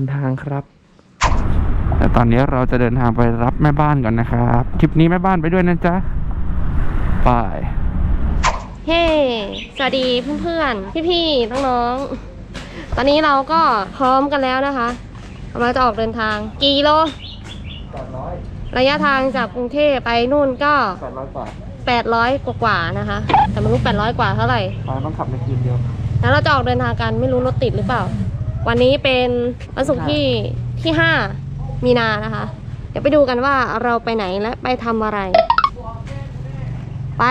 มเดินทางครับแต่ตอนนี้เราจะเดินทางไปรับแม่บ้านก่อนนะครับทริปนี้แม่บ้านไปด้วยนะจ๊ะไปเฮ้ สวัสดีเพื่อนๆ พี่ๆ น้องๆ ตอนนี้เราก็พร้อมกันแล้วนะคะกำลังจะออกเดินทาง กี่กิโล ระยะทางจากกรุงเทพไปนู่นก็ 800 กว่าๆนะคะ แต่ไม่รู้ 800 กว่าเท่าไหร่ต้องขับในคืนเดียว แล้วเราจะออกเดินทางกันไม่รู้รถติดหรือเปล่า วันนี้เป็นวันศุกร์ที่ที่ 5 มีนานะคะ เดี๋ยวไปดูกันว่าเราไปไหนและไปทำอะไร ไป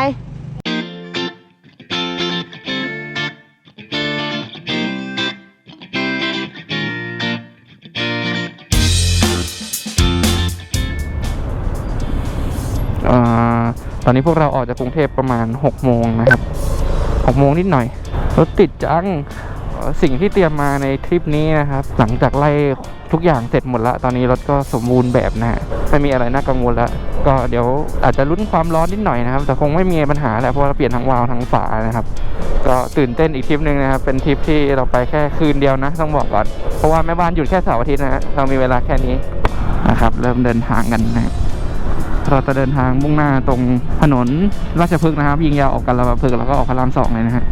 อ่าตอนนี้พวกเราออกจากกรุงเทพประมาณ6โมงนะครับ6โมงนิดหน่อยรถติดจังเอ่อ สิ่งที่เตรียมมาในทริปนี้นะครับ หลังจากไล่ทุกอย่างเสร็จหมดละตอนนี้รถก็สมบูรณ์แบบนะฮะไม่มีอะไรน่ากังวลล้วก็เดี๋ยวอาจจะลุ้นความร้อนนิดหน่อยนะครับ แต่คงไม่มีปัญหาแหละเพราะเราเปลี่ยนทั้งวาล์วทั้งฝานะครับ ก็ตื่นเต้นอีกทริปหนึ่งนะครับ เป็นทริปที่เราไปแค่คืนเดียวนะ ต้องบอกก่อน เพราะว่าแม่บ้านหยุดแค่เสาร์อาทิตย์นะฮะเรามีเวลาแค่นี้นะครับ เริ่มเดินทางกันนะเราจะเดินทางมุ่งหน้าตรงถนนราชพฤกษ์นะครับ ยิงยาวออกกันระบาพฤกษ์แล้วก็ออกพระรามสองเลยนะฮะ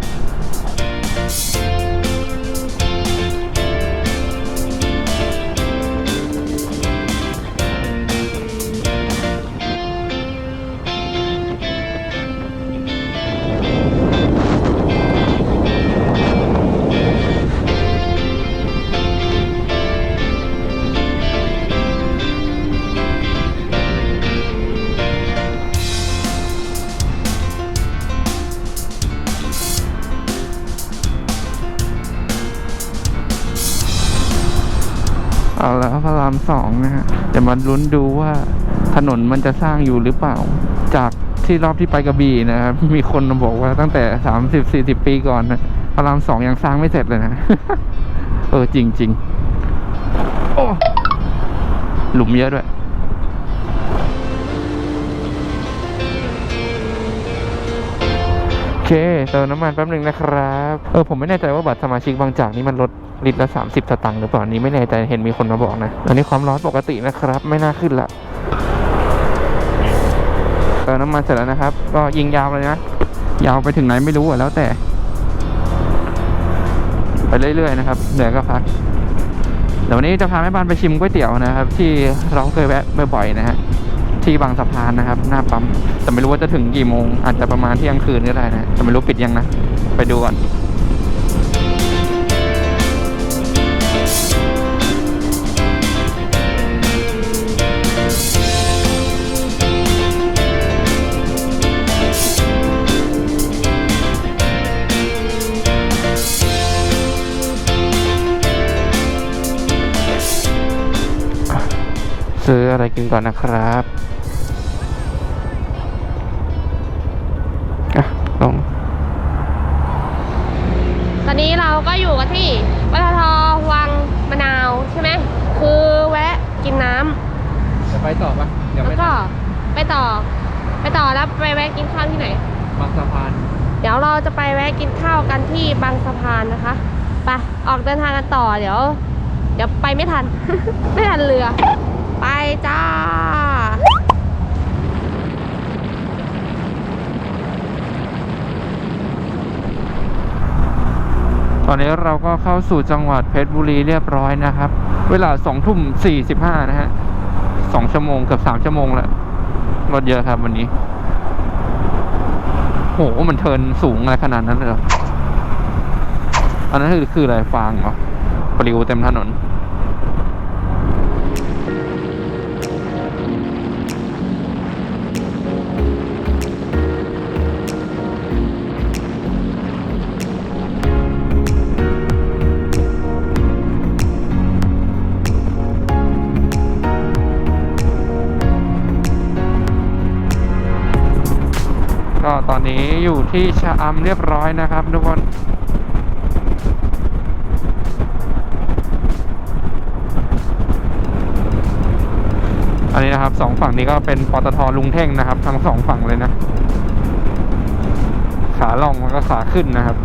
สองนะฮะแต่มันลุ้นดูว่าถนนมันจะสร้างอยู่หรือเปล่า จากที่รอบที่ไปกระบี่นะครับ มีคนบอกว่าตั้งแต่สามสิบสี่สิบปีก่อนนะพารามสองยังสร้างไม่เสร็จเลยนะ เออจริงจริงโอ้หลุมเยอะด้วย เคเติมน้ำมันแป๊บหนึ่งนะครับ เออผมไม่แน่ใจว่าบัตรสมาชิกบางจากนี่มันลดลิตรละ 30 สตางค์หรือเปล่านี้ไม่แน่ใจเห็นมีคนมาบอกนะ อันนี้ความร้อนปกตินะครับ ไม่น่าขึ้นละเติมน้ำมันเสร็จแล้วนะครับ ก็ยิงยาวเลยนะ ยาวไปถึงไหนไม่รู้อะแล้วแต่ ไปเรื่อยๆนะครับเหนื่อยก็พักเดี๋ยววันนี้จะพาแม่บ้านไปชิมก๋วยเตี๋ยวนะครับ ที่เราเคยแวะบ่อยๆนะฮะ ที่บางสะพานนะครับ หน้าปั๊มแต่ไม่รู้ว่าจะถึงกี่โมง อาจจะประมาณเที่ยงคืนก็ได้นะแต่ไม่รู้ปิดยังนะ ไปดูก่อนซื้ออะไรกินก่อนนะครับ ไปต่อปะเดี๋ยวแล้วก็ไปต่อ ไปต่อแล้วไปแวะกินข้าวที่ไหน บางสะพานเดี๋ยวเราจะไปแวะกินข้าวกันที่บางสะพานนะคะ ไป ออกเดินทางกันต่อ เดี๋ยว เดี๋ยวไปไม่ทัน ไม่ทันเรือ ไปจ้า ตอนนี้เราก็เข้าสู่จังหวัดเพชรบุรีเรียบร้อยนะครับ เวลาสองทุ่มสี่สิบห้านะฮะ สองชั่วโมงเกือบสามชั่วโมงแล้วรถเยอะครับวันนี้โหมันเทินสูงอะไรขนาดนั้นเลยออันนั้นคือคืออะไรฟางเหรอปลิวเต็มถนน ตอนนี้อยู่ที่ชะอำเรียบร้อยนะครับทุกคนอันนี้นะครับสองฝั่งนี้ก็เป็นปตทลุงเท่งนะครับ ทั้งสองฝั่งเลยนะ ขาลงแล้วก็ขาขึ้นนะครับ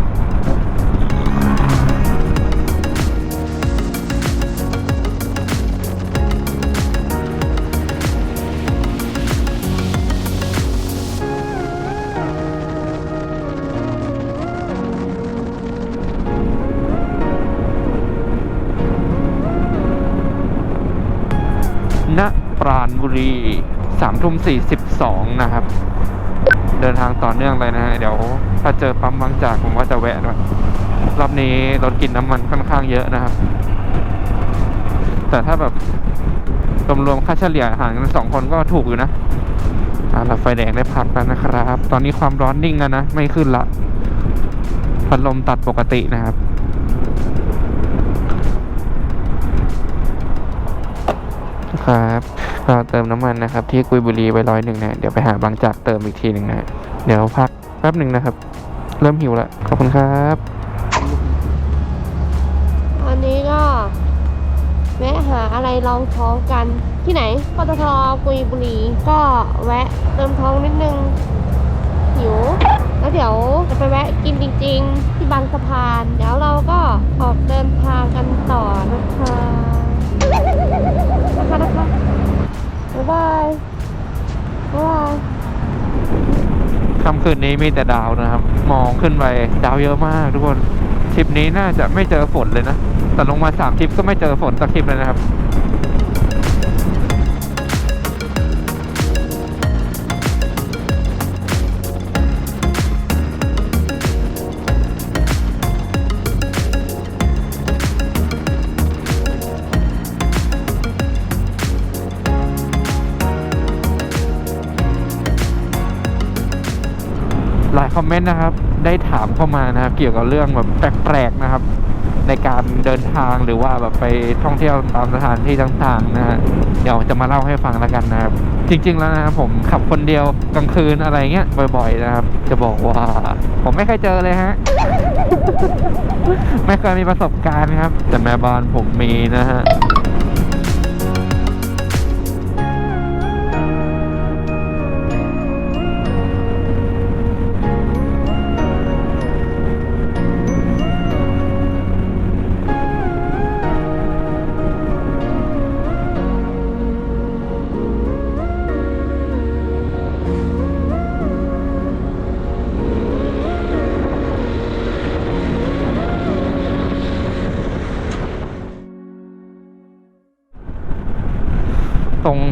ปราณบุรีสามทุ่มสี่สิบสองนะครับ เดินทางต่อเนื่องเลยนะฮะเดี๋ยว ถ้าเจอปั๊มบางจากผมว่าจะแวะหน่อยรอบนี้รถกินน้ำมันค่อนข้างเยอะนะครับ แต่ถ้าแบบรวมๆค่าเฉลี่ยห่ารกันสองคนก็ถูกอยู่นะอ่าเราไฟแดงได้พักแล้วนะครับ ตอนนี้ความร้อนนิ่งแล้วนะ ไม่ขึ้นละ พัดลมตัดปกตินะครับ ครับ ก็เติมน้ำมันนะครับ ที่กุยบุรีไปร้อยหนึ่งนะเดี๋ยวไปหาบางจากเติมอีกทีหนึ่งนะเดี๋ยวพักแป๊บหนึ่งนะครับ เริ่มหิวแล้วขอบคุณครับอันนี้ก็แวะหาอะไรรองท้องกันที่ไหนปตทกุยบุรีก็แวะเติมท้องนิดนึงหิวแล้วเดี๋ยวจะไปแวะกินจริง ๆ ที่บางสะพาน เดี๋ยวเราก็ออกเดินทางกันต่อ ค่ำคืนนี้มีแต่ดาวนะครับ มองขึ้นไปดาวเยอะมากทุกคนทริปนี้น่าจะไม่เจอฝนเลยนะ แต่ลงมาสามทริปก็ไม่เจอฝนสักทริปเลยนะครับ อมเมนต์นะครับ ได้ถามเข้ามานะครับ เกี่ยวกับเรื่องแบบแปลกๆนะครับ ในการเดินทางหรือว่าแบบไปท่องเที่ยวตามสถานที่ต่างๆนะฮะเดี๋ยวจะมาเล่าให้ฟังแล้วกันนะครับ จริง ๆ แล้วนะครับผมขับคนเดียวกลางคืนอะไรเงี้ยบ่อยๆนะครับ จะบอกว่า ผมไม่เคยเจอเลยฮะไม่เคยมีประสบการณ์ครับ แต่แม่บ้านผมมีนะฮะ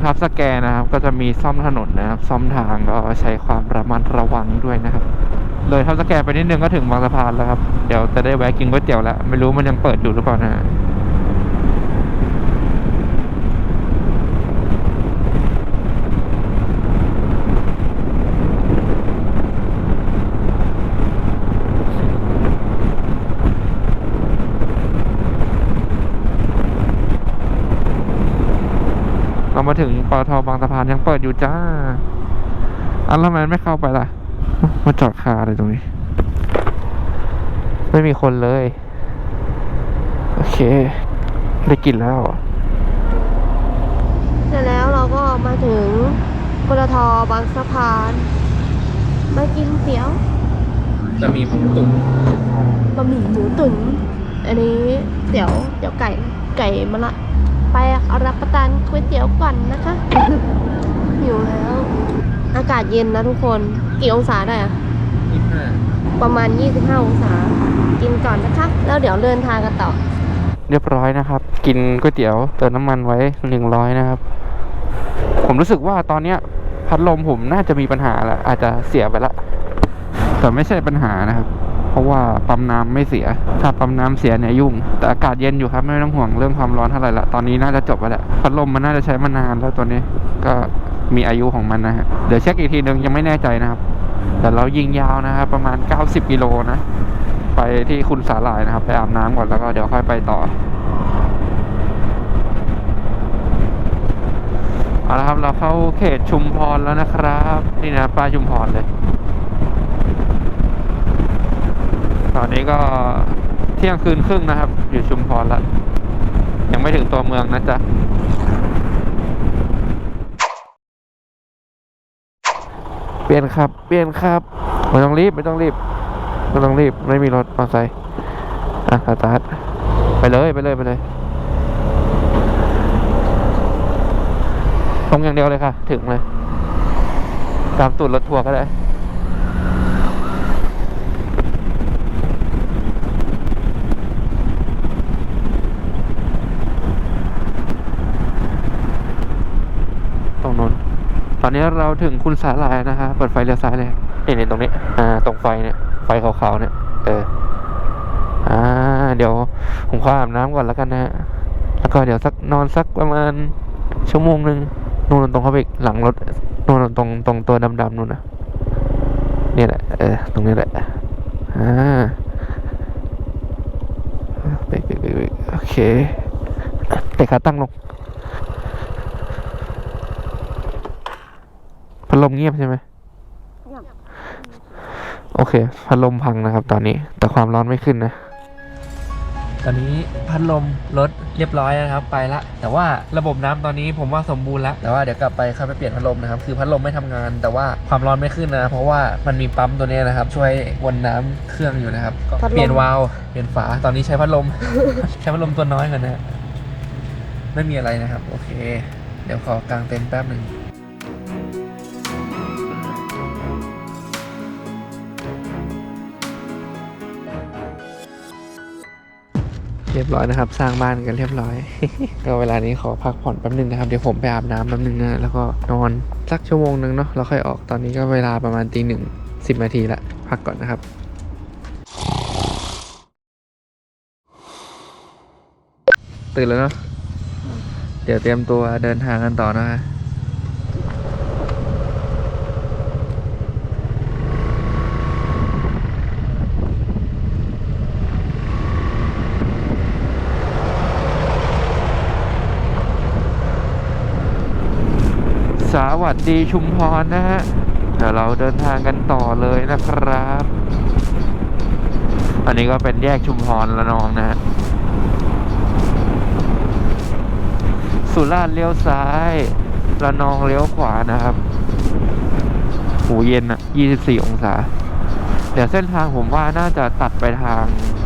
ตรงทับสแกนะครับ ก็จะมีซ่อมถนนนะครับ ซ่อมทางก็ใช้ความระมัดระวังด้วยนะครับ เลยทับสแกไปนิดนึงก็ถึงบางสะพานแล้วครับ เดี๋ยวจะได้แวะกินก๋วยเตี๋ยวแล้ว ไม่รู้มันยังเปิดอยู่หรือเปล่านะ เรามาถึงปตทบางสะพานยังเปิดอยู่จ้าอันแล้วทำไมไม่เข้าไปล่ะ มาจอดคาอะไรตรงนี้ ไม่มีคนเลย โอเค ได้กินแล้วเสร็จแล้วเราก็มาถึงปตทบางสะพานมากินเตี๋ยวจะมีหมูตุ๋นบะหมี่หมูตุ๋นอันนี้เตี๋ยวเตี๋ยวไก่ไก่มะละ ไปรับประทานก๋วยเตี๋ยวก่อนนะคะหิวแล้ว อากาศเย็นนะทุกคนกี่องศาได้อะยี่ห้าประมาณ 25 องศา กินก่อนนะคะ แล้วเดี๋ยวเดินทางกันต่อ เรียบร้อยนะครับ กินก๋วยเตี๋ยวเติมน้ำมันไว้หนึ่งร้อยนะครับ ผมรู้สึกว่าตอนเนี้ยพัดลมผมน่าจะมีปัญหาแล้วอาจจะเสียไปละแต่ไม่ใช่ปัญหานะครับ เพราะว่าปั๊มน้ำไม่เสีย ถ้าปั๊มน้ำเสียเนี่ยยุ่ง แต่อากาศเย็นอยู่ครับไม่ต้องห่วงเรื่องความร้อนเท่าไหร่ละ ตอนนี้น่าจะจบไปแล้วพัดลมมันน่าจะใช้มานานแล้วตัวนี้ ก็มีอายุของมันนะฮะ เดี๋ยวเช็คอีกทีนึงยังไม่แน่ใจนะครับ แต่เรายิงยาวนะครับประมาณ 90กิโลนะ ไปที่คุณสาหร่ายนะครับ ไปอาบน้ำก่อนแล้วก็เดี๋ยวค่อยไปต่อเอาละครับเราเข้าเขตชุมพรแล้วนะครับ นี่นะป้าชุมพรเลย ตอนนี้ก็เที่ยงคืนครึ่งนะครับ อยู่ชุมพรแล้วยังไม่ถึงตัวเมืองนะจ๊ะเปลี่ยนครับ เปลี่ยนครับไม่ต้องรีบไม่ต้องรีบไม่ต้องรีบไม่มีรถมอเตอร์ไซค์อะสตาร์ทไปเลยไปเลยไปเลยตรงอย่างเดียวเลยค่ะ ถึงเลย ตามตูดรถทัวร์ก็ได้ ตอนนี้เราถึงคุณสาลายนะฮะเปิดไฟเลี้ยวซ้ายเลยนี่นี่ตรงนี้ อ่า ตรงไฟเนี่ย ไฟขาวๆเนี่ย เออ อ่า เดี๋ยวผมขออาบน้ำก่อนแล้วกันนะฮะ แล้วก็เดี๋ยวสักนอนสักประมาณชั่วโมงหนึ่งนู่นตรงเข้าไปอีกหลังรถนู่นตรงตรงตัวดำๆนู่นนะนี่แหละ เออ ตรงนี้แหละ อ่าเบรกเบรกเบรกโอเคเตะขาตั้งลง พัดลมเงียบใช่ไหมโอเค พัดลมพังนะครับ ตอนนี้ แต่ความร้อนไม่ขึ้นนะ ตอนนี้พัดลมรถเรียบร้อยนะครับ ไปละ แต่ว่าระบบน้ำตอนนี้ผมว่าสมบูรณ์แล้ว แต่ว่าเดี๋ยวกลับไปเข้าไปเปลี่ยนพัดลมนะครับ คือพัดลมไม่ทำงาน แต่ว่าความร้อนไม่ขึ้นนะ เพราะว่ามันมีปั๊มตัวนี้นะครับ ช่วยวนน้ำเครื่องอยู่นะครับก็พัดลมเปลี่ยนวาล์วเปลี่ยนฝา ตอนนี้ใช้พัดลม ใช้พัดลมตัวน้อยก่อนนะ ไม่มีอะไรนะครับ โอเค เดี๋ยวขอกางเต็นท์แป๊บหนึ่ง รียบร้อยนะครับ สร้างบ้านกันเรียบร้อย ก็เวลานี้ขอพักผ่อนแป๊บนึงนะครับ เดี๋ยวผมไปอาบน้ำแป๊บนึงนะแล้วก็นอนสักชั่วโมงนึงเนาะแล้วค่อยออกตอนนี้ก็เวลาประมาณตีหนึ่งสิบนาทีละพักก่อนนะครับตื่นแล้วเนาะเดี๋ยวเตรียมตัวเดินทางกันต่อนะฮะ ส วัสดีชุมพรนะฮะเดี๋ยวเราเดินทางกันต่อเลยนะครับ อันนี้ก็เป็นแยกชุมพรละนองนะฮะสุราษฎร์เลี้ยวซ้ายละนองเลี้ยวขวานะครับหูเย็นอะ24 องศา เดี๋ยวเส้นทางผมว่าน่าจะตัดไปทาง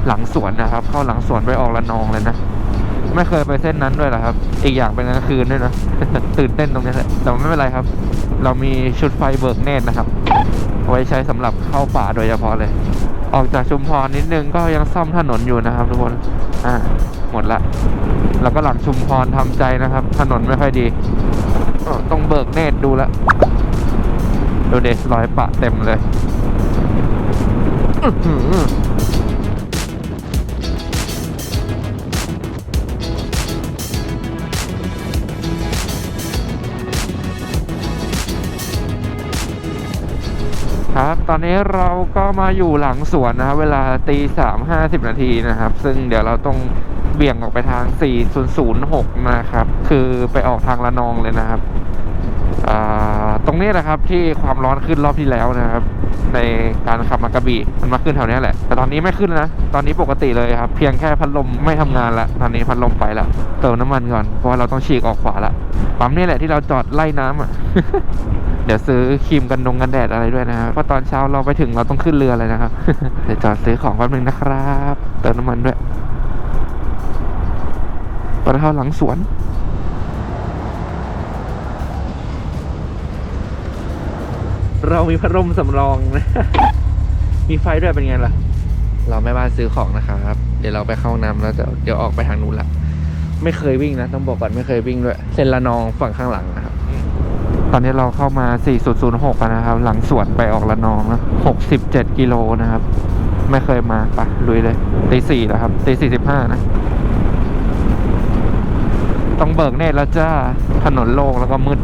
หลังสวนนะครับ เข้าหลังสวนไปออกละนองเลยนะ ไม่เคยไปเส้นนั้นด้วยหรอครับ อีกอย่างเป็นกลางคืนด้วยนะตื่นเต้นตรงนี้แหละแต่ไม่เป็นไรครับ เรามีชุดไฟเบิกเนตรนะครับ ไว้ใช้สำหรับเข้าป่าโดยเฉพาะเลย ออกจากชุมพรนิดนึงก็ยังซ่อมถนนอยู่นะครับ ทุกคนอ่าหมดละแล้วก็หลังชุมพรทำใจนะครับ ถนนไม่ค่อยดีต้องเบิกเนตรดูลวดูเด็รอยปะเต็มเลย ครับ ตอนนี้เราก็มาอยู่หลังสวนนะครับ เวลาตีสามห้าสิบนาทีนะครับ ซึ่งเดี๋ยวเราต้องเบี่ยงออกไปทาง 4006 นะครับ คือไปออกทางละนองเลยนะครับ ตรงนี้แหละครับที่ความร้อนขึ้นรอบที่แล้วนะครับ ในการขับมากระบี่มันมาขึ้นแถวนี้แหละ แต่ตอนนี้ไม่ขึ้นนะ ตอนนี้ปกติเลยครับ เพียงแค่พัดลมไม่ทำงานละตอนนี้พัดลมไปล้วเติมน้ำมันก่อนเพราะว่าเราต้องฉีกออกขวาละปั๊มนี่แหละที่เราจอดไล่น้ำอะเดี๋ยวซื้อครีมกันดงกันแดดอะไรด้วยนะครับเพราะตอนเช้าเราไปถึงเราต้องขึ้นเรือเลยนะครับเดี๋ยวจอดซื้อของแป๊บนึงนะครับ เติมน้ำมันด้วยไปเข้าหลังสวน เรามีพัดลมสำรองนะ มีไฟด้วยเป็นไงล่ะ เราแม่บ้านซื้อของนะครับ เดี๋ยวเราไปเข้าห้องน้ำแล้วจะเดี๋ยวออกไปทางนู้นละ ไม่เคยวิ่งนะ ต้องบอกก่อนไม่เคยวิ่งด้วย เส้นละนองฝั่งข้างหลังนะครับ ตอนนี้เราเข้ามา 4006แล้วนะครับ หลังสวนไปออกละนองนะ67 กิโลนะครับ ไม่เคยมาไปะลุยเลยตีสี่แล้วครับตีสี่สิบห้านะต้องเบิกเนตรแล้วจ้าถนนโล่งแล้วก็มืด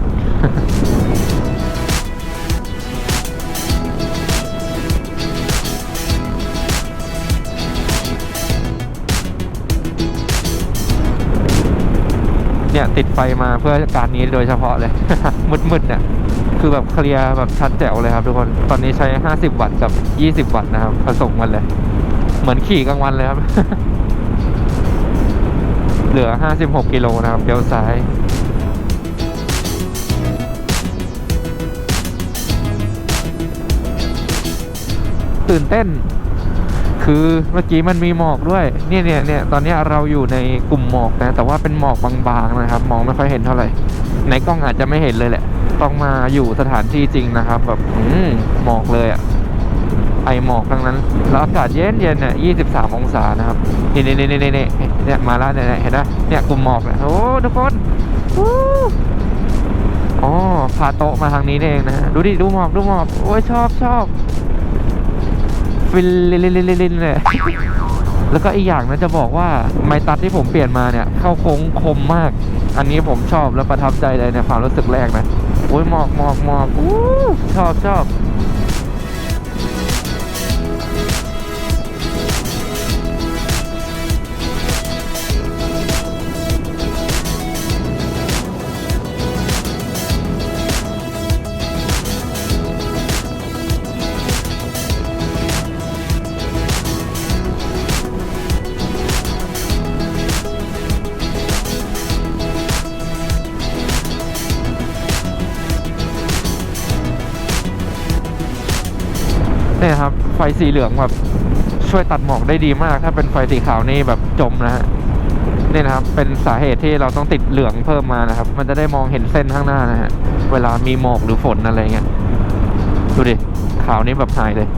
เนี่ยติดไฟมาเพื่อการนี้โดยเฉพาะเลย มืดๆเนี่ยคือแบบเคลียร์แบบชัดแจ๋วเลยครับทุกคน ตอนนี้ใช้ 50 วัตต์กับ 20 วัตต์นะครับ ผสมกันเลย เหมือนขี่กลางวันเลยครับ เหลือ 56 กิโลนะครับเลี้ยวซ้ายตื่นเต้น คือเมื่อกี้มันมีหมอกด้วย เนี่ยเนี่ยเนี่ยตอนนี้เราอยู่ในกลุ่มหมอกนะ แต่ว่าเป็นหมอกบางๆนะครับ มองไม่ค่อยเห็นเท่าไหร่ ในกล้องอาจจะไม่เห็นเลยแหละ ต้องมาอยู่สถานที่จริงนะครับ แบบอืมหมอกเลยอะไอหมอกทั้งนั้น แล้วอากาศเย็นเย็นเนี่ย23องศานะครับ นี่นี่นี่นี่นี่เนี่ยมาแล้วเนี่ยเนี่ยเห็นไหมเนี่ยกลุ่มหมอกเนี่ย โอ้ทุกคนอ๋อพาโต๊ะมาทางนี้เองนะฮะดูดิ ดูหมอก ดูหมอก โอ้ยชอบชอบ ฟินลินลินลินเลยแล้วก็อีกอย่างนะจะบอกว่าไม้ตัดที่ผมเปลี่ยนมาเนี่ย เข้าโค้งคมมาก อันนี้ผมชอบและประทับใจเลยในความรู้สึกแรกนะโอ้ยหมอกหมอกหมอกอู้ชอบชอบ ไฟสีเหลืองแบบช่วยตัดหมอกได้ดีมาก ถ้าเป็นไฟสีขาวนี่แบบจมนะฮะนี่นะครับ เป็นสาเหตุที่เราต้องติดเหลืองเพิ่มมานะครับ มันจะได้มองเห็นเส้นข้างหน้านะฮะ เวลามีหมอกหรือฝนอะไรเงี้ย ดูดิ ขาวนี่แบบหายเลย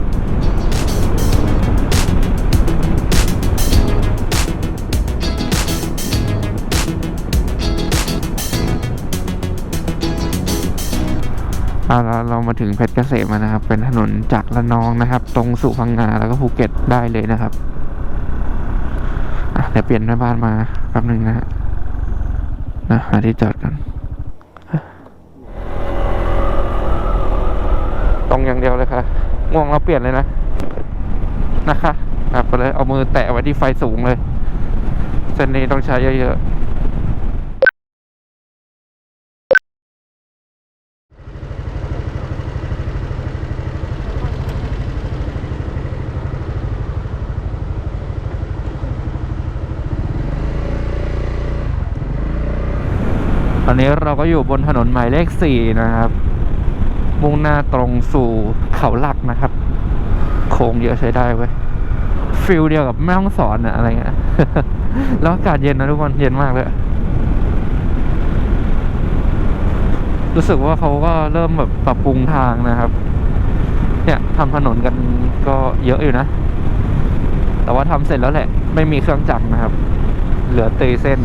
อาเรามาถึงเพชรเกษมแล้วนะครับ เป็นถนนจากระนองนะครับ ตรงสู่พังงาแล้วก็ภูเก็ตได้เลยนะครับเดี๋ยวเปลี่ยนแม่บ้านมาแป๊บหนึ่งนะฮะนะหาที่จอดกัน ตรงอย่างเดียวเลยค่ะง่วงเราเปลี่ยนเลยนะ นะคะไปเลยเอามือแตะไว้ที่ไฟสูงเลย เส้นนี้ต้องใช้เยอะๆ ตอนนี้เราก็อยู่บนถนนหมายเลขสี่นะครับ มุ่งหน้าตรงสู่เขาหลักนะครับ โค้งเยอะใช้ได้เว้ยฟิลเดียวกับแม่ห้องสอนอะอะไรเงี้ยแล้วอากาศเย็นนะทุกคนเย็นมากเลยรู้สึกว่าเขาก็เริ่มแบบปรับปรุงทางนะครับ เนี่ยทำถนนกันก็เยอะอยู่นะ แต่ว่าทำเสร็จแล้วแหละ ไม่มีเครื่องจักรนะครับ เหลือตีเส้น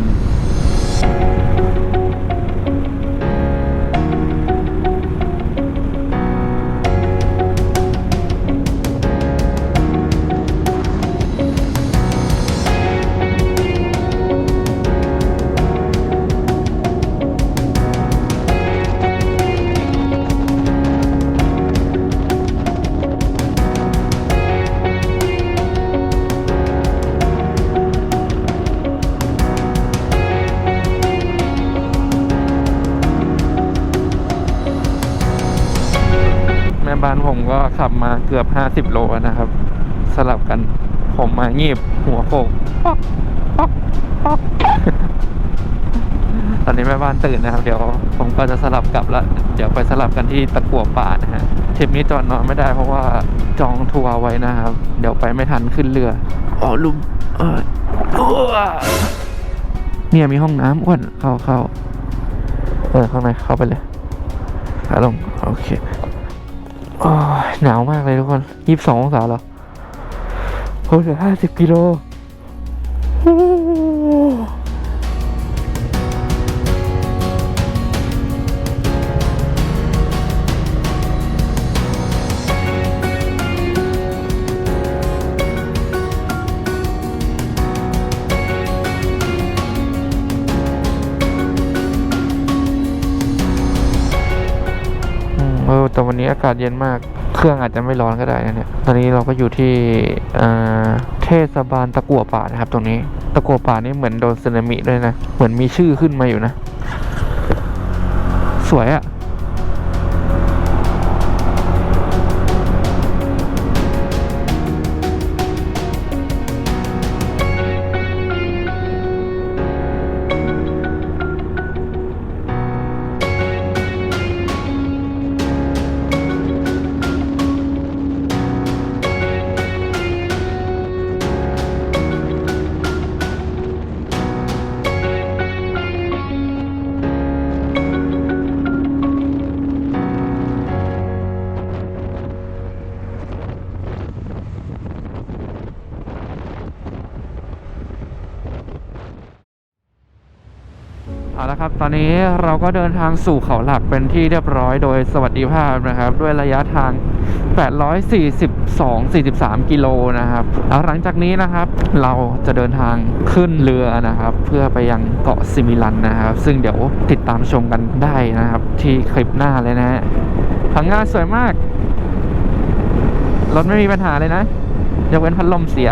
มมางียบหัวโขกตอนนี้แม่บ้านตื่นนะครับ เดี๋ยวผมก็จะสลับกลับแล้วเดี๋ยวไปสลับกันที่ตะกัวป่านะฮะทริปนี้จอดนอนไม่ได้เพราะว่าจองทัวร์ไว้นะครับ เดี๋ยวไปไม่ทันขึ้นเรืออ๋อลุมเอออ้วเนี่ยมีห้องน้ำอ้วนเข้าเข้าเออข้างในเข้าไปเลยขาลงโอเคอหนาวมากเลยทุกคนยี่สิบสององศาเหรอ โอ้เหลือห้าสิบกิโลโอ้อืมเออแต่วันนี้อากาศเย็นมาก เครื่องอาจจะไม่ร้อนก็ได้นะเนี่ยตอนนี้เราก็อยู่ที่อ่าเทศบาลตะกัวป่านะครับ ตรงนี้ ตะกัวป่านี่เหมือนโดนสึนามิด้วยนะ เหมือนมีชื่อขึ้นมาอยู่นะ สวยอะ่ะ ตอนนี้เราก็เดินทางสู่เขาหลักเป็นที่เรียบร้อยโดยสวัสดิภาพนะครับ ด้วยระยะทาง 842-43 กิโลนะครับแล้วหลังจากนี้นะครับเราจะเดินทางขึ้นเรือนะครับ เพื่อไปยังเกาะซิมิลันนะครับ ซึ่งเดี๋ยวติดตามชมกันได้นะครับ ที่คลิปหน้าเลยนะฮะพังงาสวยมากรถไม่มีปัญหาเลยนะยกเว้นพัดลมเสีย